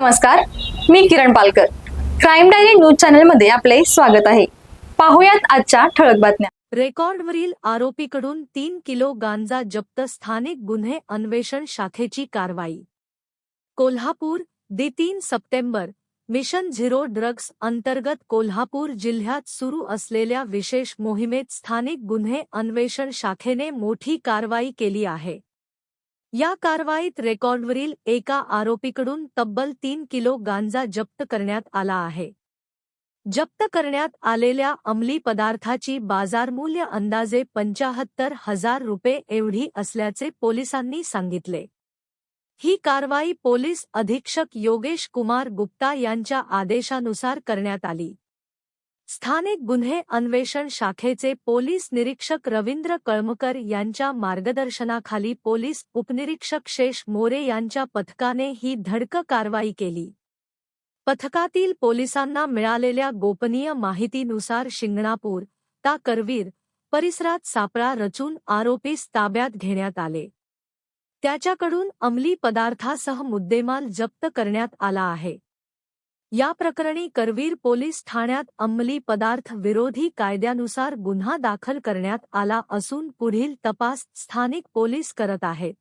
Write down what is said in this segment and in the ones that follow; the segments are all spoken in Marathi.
नमस्कार मी Kiran Palkar. Crime diary news चॅनलमध्ये आपले स्वागत आहे. पाहुयात आजच्या ठळक बातम्या. रेकॉर्डवरील आरोपीकडून तीन किलो गांजा जप्त स्थानिक गुन्हे अन्वेषण शाखेची कारवाई. कोल्हापूर दि तीन सप्टेंबर. मिशन झिरो ड्रग्ज अंतर्गत कोल्हापूर जिल्ह्यात सुरू असलेल्या विशेष मोहिमेत स्थानिक गुन्हे अन्वेषण शाखेने मोठी कारवाई केली आहे. या कारवाईत रेकॉर्डवरील एका आरोपीकडून तब्बल तीन किलो गांजा जप्त करण्यात आला आहे. जप्त करण्यात आलेल्या अंमली पदार्थाची बाजारमूल्य अंदाजे पंचाहत्तर हजार रुपये एवढी असल्याचे पोलिसांनी सांगितले. ही कारवाई पोलीस अधीक्षक योगेश कुमार गुप्ता यांच्या आदेशानुसार करण्यात आली. स्थानिक गुन्हे अन्वेषण शाखेचे पोलीस निरीक्षक रवींद्र कळमकर यांच्या मार्गदर्शनाखाली पोलीस उपनिरीक्षक शेष मोरे यांच्या पथकाने ही धडक कारवाई केली. पथकातील पोलिसांना मिळालेल्या गोपनीय माहितीनुसार शिंगणापूर ता करवीर परिसरात सापळा रचून आरोपीस ताब्यात घेण्यात आले. त्याच्याकडून अंमली पदार्थासह मुद्देमाल जप्त करण्यात आला आहे. या प्रकरणी करवीर पोलीस ठाण्यात अंमली पदार्थ विरोधी कायद्यानुसार गुन्हा दाखल करण्यात आला असून पुढील तपास स्थानिक पोलीस करत आहेत.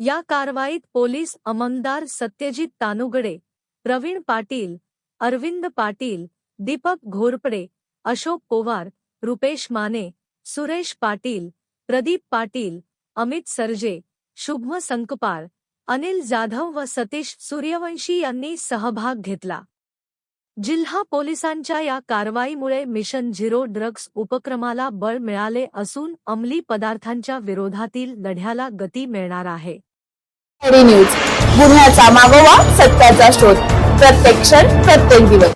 या कारवाईत पोलीस अममदार सत्यजित तानुगडे प्रवीण पाटील अरविंद पाटील दीपक घोरपडे अशोक पोवार रुपेश माने सुरेश पाटील प्रदीप पाटील अमित सरजे शुभम संकपाळ अनिल जाधव व सतीश सूर्यवंशी यांनी सहभाग घेतला. जिल्हा पोलिसांच्या या कारवाईमुळे मिशन झिरो ड्रग्ज उपक्रमाला बळ मिळाले असून अंमली पदार्थांच्या विरोधातील लढ्याला गती मिळणार आहे. न्यूज गुन्ह्याचा मागोवा सत्याचा शोध. प्रत्येक क्षण प्रत्येक दिवस.